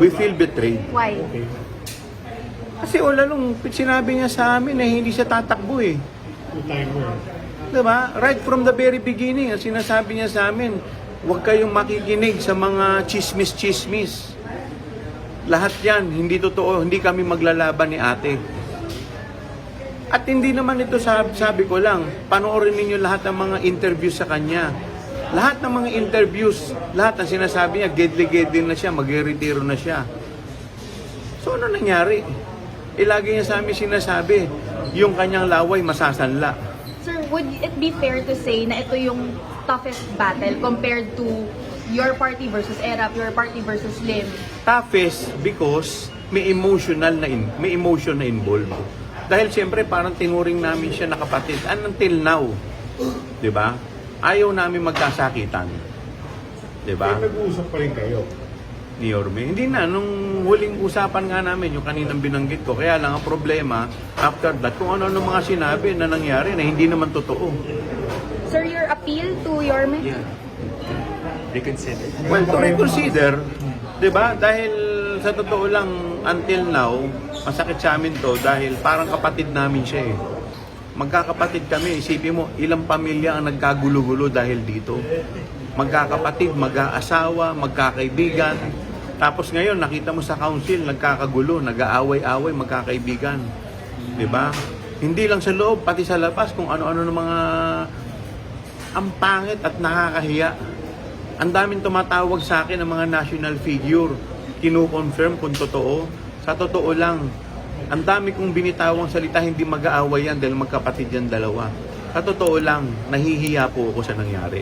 we feel betrayed. Why? Okay. Kasi wala nung sinabi niya sa amin na hindi siya tatakbo eh. Two-timer. Diba? Right from the very beginning, ang sinasabi niya sa amin, huwag kayong makikinig sa mga chismis-chismis. Lahat yan, hindi totoo, hindi kami maglalaban ni ate. At hindi naman ito sabi, sabi ko lang, panoorin ninyo lahat ng mga interviews sa kanya. Lahat ng mga interviews, lahat ng sinasabi niya, gedli-gedli na siya, mag-retiro na siya. So ano nangyari? Eh, lagi niya sa amin sinasabi, yung kanyang laway masasanla. Sir, would it be fair to say na ito yung toughest battle compared to your party versus ERAP, your party versus LIM? toughest because may emotional na in, may emotion na involved. Dahil siyempre parang tinuring namin siya na kapatid. And until now, 'di ba? Ayaw namin magkasakitan. 'Di ba? Pero nag-uusap pa rin kayo. Ni Yorme. Hindi na nung huling usapan nga namin yung kaninang binanggit ko. Kaya lang ang problema after that kung ano-ano mga sinabi na nangyari na hindi naman totoo. Sir, your appeal to Yorme? Yeah. Reconsider. Well, to reconsider, 'di ba? Dahil sa totoo lang until now, masakit sa amin 'to dahil parang kapatid namin siya eh. Magkakapatid kami, isipin mo, ilang pamilya ang nagkagulo-gulo dahil dito. Magkakapatid, mag-aasawa, magkakaibigan. Tapos ngayon, nakita mo sa council, nagkakagulo, nag-aaway-away, magkakaibigan. ba? Hindi lang sa loob, pati sa labas, kung ano-ano ng mga ang pangit at nakakahiya. Ang daming tumatawag sa akin ng mga national figure. Kino-confirm kung totoo. Sa totoo lang, ang dami kong binitawang salita, hindi mag-aaway yan dahil magkapatid yan dalawa. Sa totoo lang, nahihiya po ako sa nangyari.